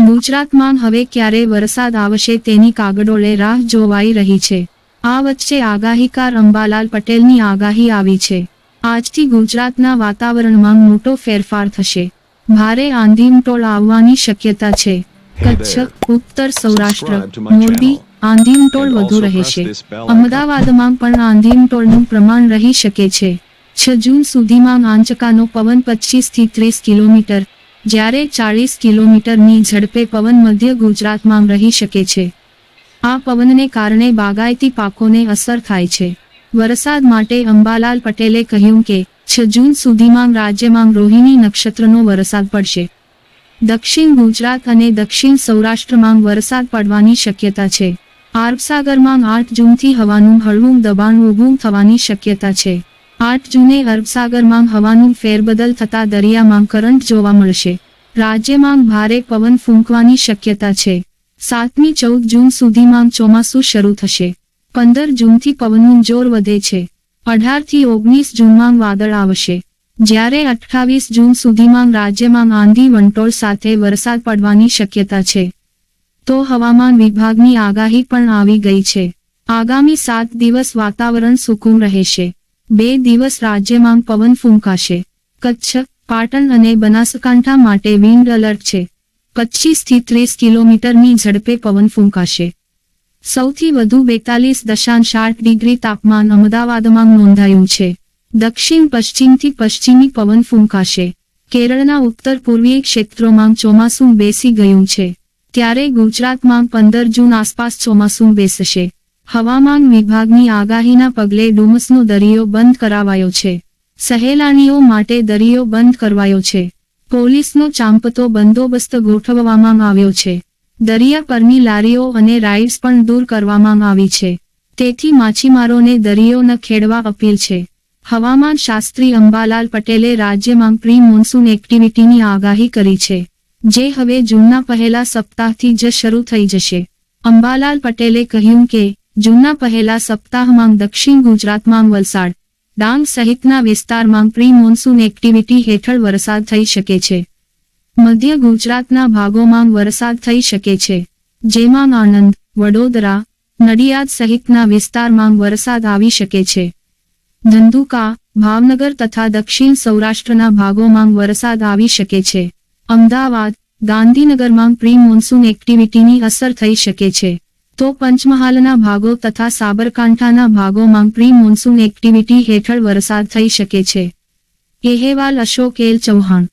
ગુજરાતમાં હવે ક્યારે વરસાદ આવશે તેની કાગડોળે રાહ જોવાઈ રહી છે. આ વચ્ચે આગાહીકાર અંબાલાલ પટેલની આગાહી આવી છે. આજથી ગુજરાતના વાતાવરણમાં મોટો ફેરફાર થશે. ભારે આંધીમટોળ આવવાની શક્યતા છે. કચ્છ ઉત્તર સૌરાષ્ટ્ર મોરબી આંધીમટોળ વધુ રહેશે અમદાવાદમાં પણ આંધીમટોળનું પ્રમાણ રહી શકે છે. છ જૂન સુધીમાં આંચકાનો પવન પચીસથી ત્રીસ કિલોમીટર જ્યારે ચાળીસ કિલોમીટરની ઝડપે પવન મધ્ય ગુજરાતમાં રહી શકે છે. આ પવનને કારણે બાગાયતી પાકોને અસર થાય છે. વરસાદ માટે અંબાલાલ પટેલે કહ્યું કે, છ જૂન સુધીમાં રાજ્યમાં રોહિણી નક્ષત્રનો વરસાદ પડશે. દક્ષિણ ગુજરાત અને દક્ષિણ સૌરાષ્ટ્રમાં વરસાદ પડવાની શક્યતા છે. આરબસાગરમાં આઠ જૂનથી હવાનું હળવું દબાણ ઊભું થવાની શક્યતા છે. આઠ જૂને અરબસાગરમાં હવાનું ફેરબદલ થતા દરિયામાં કરંટ જોવા મળશે. રાજ્યમાં ભારે પવન ફૂંકવાની શક્યતા છે. સાતમી ચૌદ જૂન સુધીમાં ચોમાસું શરૂ થશે. પંદર જૂનથી પવનનું જોર વધે છે. અઢારથી ઓગણીસ જૂનમાં વાદળ આવશે. જ્યારે અઠ્ઠાવીસ જૂન સુધીમાં રાજ્યમાં આંધી વંટોળ સાથે વરસાદ પડવાની શક્યતા છે. તો હવામાન વિભાગની આગાહી પણ આવી ગઈ છે. આગામી સાત દિવસ વાતાવરણ સુકુમ રહેશે. બે દિવસ રાજ્યમાં પવન ફૂંકાશે. કચ્છ, પાટણ અને બનાસકાંઠા માટે વિન્ડ એલર્ટ છે. પચીસથી ત્રીસ કિલોમીટરની ઝડપે પવન ફૂંકાશે. સૌથી વધુ બેતાલીસ દશાંશ આઠ ડિગ્રી તાપમાન અમદાવાદમાં નોંધાયું છે. દક્ષિણ પશ્ચિમથી પશ્ચિમી પવન ફૂંકાશે. કેરળના ઉત્તર પૂર્વીય ક્ષેત્રોમાં ચોમાસું બેસી ગયું છે. ત્યારે ગુજરાતમાં પંદર જૂન આસપાસ ચોમાસું બેસશે. હવામાન વિભાગની આગાહીના પગલે ડુમસનો દરિયો બંધ કરાવાયો છે. સહેલાણીઓ માટે દરિયો બંધ કરવાયો છે. પોલીસનો ચાંપતો બંદોબસ્ત ગોઠવવામાં આવ્યો છે. દરિયા પરની લારીઓ અને રાઇડ્સ પણ દૂર કરવામાં આવી છે. તેથી માછીમારોને દરિયો ન ખેડવા અપીલ છે. હવામાન શાસ્ત્રી અંબાલાલ પટેલે રાજ્યમાં પ્રી મોન્સૂન એક્ટિવિટીની આગાહી કરી છે. જે હવે જૂનના પહેલા સપ્તાહથી જ શરૂ થઈ જશે. અંબાલાલ પટેલે કહ્યું કે જૂનના પહેલા સપ્તાહમાં દક્ષિણ ગુજરાતમાં વલસાડ, ડાંગ સહિતના વિસ્તારમાં પ્રી મોન્સૂન એક્ટિવિટી હેઠળ વરસાદ થઈ શકે છે. મધ્ય ગુજરાતના ભાગોમાં વરસાદ થઈ શકે છે. જેમાં આણંદ, વડોદરા, નડિયાદ સહિતના વિસ્તારમાં વરસાદ આવી શકે છે. ધંધુકા, ભાવનગર તથા દક્ષિણ સૌરાષ્ટ્રના ભાગોમાં વરસાદ આવી શકે છે. અમદાવાદ, ગાંધીનગરમાં પ્રી મોન્સૂન એક્ટિવિટીની અસર થઈ શકે છે. તો પંચમહાલના ભાગો તથા સાબરકાંઠાના ભાગોમાં પ્રી મોન્સૂન એક્ટિવિટી હેઠળ વરસાદ થઈ શકે છે. અહેવાલ અશોક એલ ચૌહાણ.